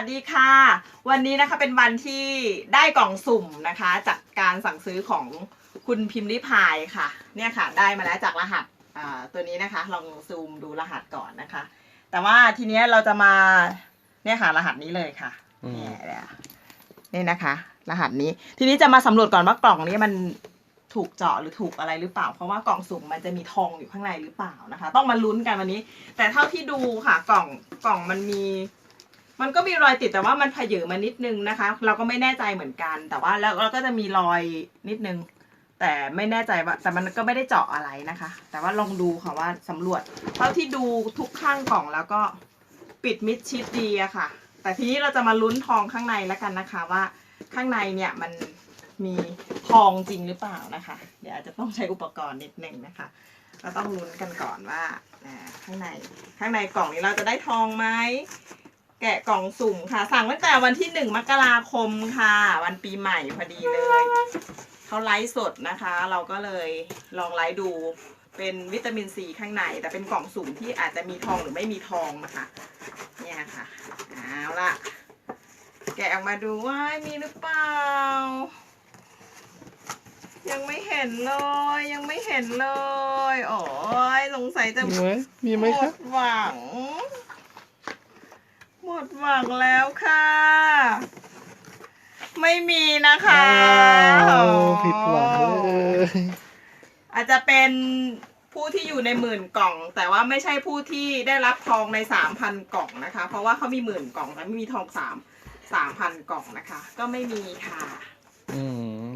วัสดีค่ะ วันนี้นะคะเป็นวันที่ได้กล่องสุ่มนะคะ จากการสั่งซื้อของคุณพิมพ์ริพายค่ะ เนี่ยค่ะ ได้มาแล้วจากรหัสอ่าตัวนี้นะคะ ลองซูมดูรหัสก่อนนะคะ แต่ว่าทีเนี้ยเราจะมาเนี่ยค่ะรหัสนี้เลยค่ะอืมเนี่ยเนี่ยนี่นะคะ รหัสนี้ ทีนี้จะมาสำรวจก่อนว่ากล่องนี้มันถูกเจาะหรือถูกอะไรหรือเปล่า เพราะว่ากล่องสุ่มมันจะมีทองอยู่ข้างในหรือเปล่านะคะ ต้องมาลุ้นกันวันนี้ แต่เท่าที่ดูค่ะ กล่องกล่องมันมี มันก็มีรอยติดแต่ว่ามันผยอมานิดนึงนะคะ เราก็ไม่แน่ใจเหมือนกัน แต่ว่าแล้วเราก็จะมีรอยนิดนึง แต่ไม่แน่ใจว่าแต่มันก็ไม่ได้เจาะอะไรนะคะ แต่ว่าลองดูค่ะว่าสำรวจเท่าที่ดูทุกข้างกล่องแล้วก็ปิดมิดชิดดีอะค่ะ แต่ทีนี้เราจะมาลุ้นทองข้างในแล้วกันนะคะว่าข้างในเนี่ยมันมีทองจริงหรือเปล่านะคะ เดี๋ยวอาจจะต้องใช้อุปกรณ์นิดนึงนะคะ เราต้องลุ้นกันก่อนว่าอ่าข้างในข้างในกล่องนี้เราจะได้ทองไหม แกะกล่องสุ่มค่ะ สั่งตั้งแต่วันที่หนึ่งมกราคมค่ะ วันปีใหม่พอดีเลย เขาไลฟ์สดนะคะ เราก็เลยลองไลฟ์ดูเป็นวิตามินซีข้างใน แต่เป็นกล่องสุ่มที่อาจจะมีทองหรือไม่มีทองนะคะ เนี่ยค่ะเอาละแกะออกมาดูว่ามีหรือเปล่า ยังไม่เห็นเลย ยังไม่เห็นเลย โอ้ยสงสัยจะมีไหมมีไหมหมครับดหวังหม ดหวังแล้วค่ะ ไม่มีนะคะอ้าวผิดหวังเลยอาจจะเป็นผู้ที่อยู่ในหมื่นกล่อง แต่ว่าไม่ใช่ผู้ที่ได้รับทองในสามพันกล่องนะคะ เพราะว่าเขามีหมื่นกล่องแต่ไม่มีทองสามสามพันกล่องนะคะ ก็ไม่มีค่ะ อืม